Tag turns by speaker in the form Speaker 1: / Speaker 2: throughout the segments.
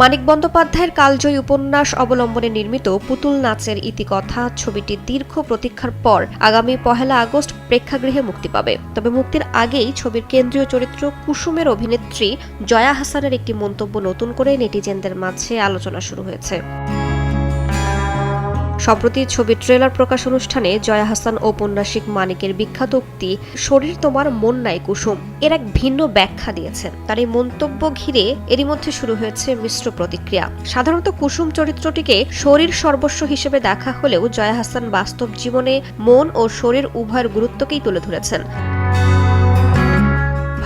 Speaker 1: মানিক বন্দ্যোপাধ্যায়ের কালজয়ী উপন্যাস অবলম্বনে নির্মিত পুতুল নাচের ইতিকথা ছবিটি দীর্ঘ প্রতীক্ষার পর আগামী পহেলা আগস্ট প্রেক্ষাগৃহে মুক্তি পাবে। তবে মুক্তির আগেই ছবির কেন্দ্রীয় চরিত্র কুসুমের অভিনেত্রী জয়া হাসানের একটি মন্তব্য নতুন করে নেটিজেনদের মাঝে আলোচনা শুরু হয়েছে। সম্প্রতি ছবি ট্রেলার প্রকাশ অনুষ্ঠানে জয়া হাসান ঔপন্যাসিক মানিকের বিখ্যাত উক্তি, শরীর তোমার মন নাই কুসুম। এর এক ভিন্ন ব্যাখ্যা দিয়েছেন। তার এই মন্তব্য ঘিরে এরই মধ্যে শুরু হয়েছে মিশ্র প্রতিক্রিয়া। সাধারণত কুসুম চরিত্রটিকে শরীর সর্বস্ব হিসেবে দেখা হলেও জয়া হাসান বাস্তব জীবনে মন ও শরীর উভয়ের গুরুত্বকেই তুলে ধরেছেন।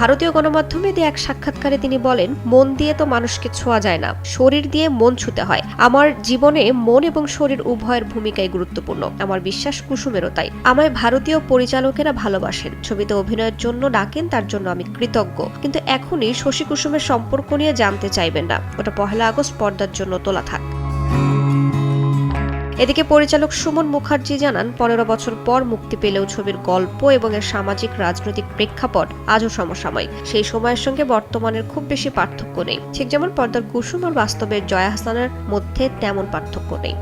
Speaker 1: ভারতীয় গণমাধ্যমে দিয়ে এক সাক্ষাৎকারে তিনি বলেন, মন দিয়ে তো মানুষকে ছোঁয়া যায় না। শরীর দিয়ে মন ছুতে হয়। আমার জীবনে মন এবং শরীর উভয়ের ভূমিকাই গুরুত্বপূর্ণ। আমার বিশ্বাস কুসুমেরও তাই। আমায় ভারতীয় পরিচালকেরা ভালোবাসেন। ছবিতে অভিনয়ের জন্য ডাকেন, তার জন্য আমি কৃতজ্ঞ। কিন্তু এখনই শশী কুসুমের সম্পর্ক নিয়ে জানতে চাইবেন না। ওটা পহেলা আগস্ট, পর্দার জন্য তোলা থাক। এদিকে পরিচালক সুমন মুখার্জি জানান, পনেরো বছর পর মুক্তি পেলেও ছবির গল্প এবং এর সামাজিক রাজনৈতিক প্রেক্ষাপট আজও সমসাময়িক। সেই সময়ের সঙ্গে বর্তমানের খুব বেশি পার্থক্য নেই। ঠিক যেমন পর্দার কুসুম আর বাস্তবের জয়া হাসানের মধ্যে তেমন পার্থক্য নেই।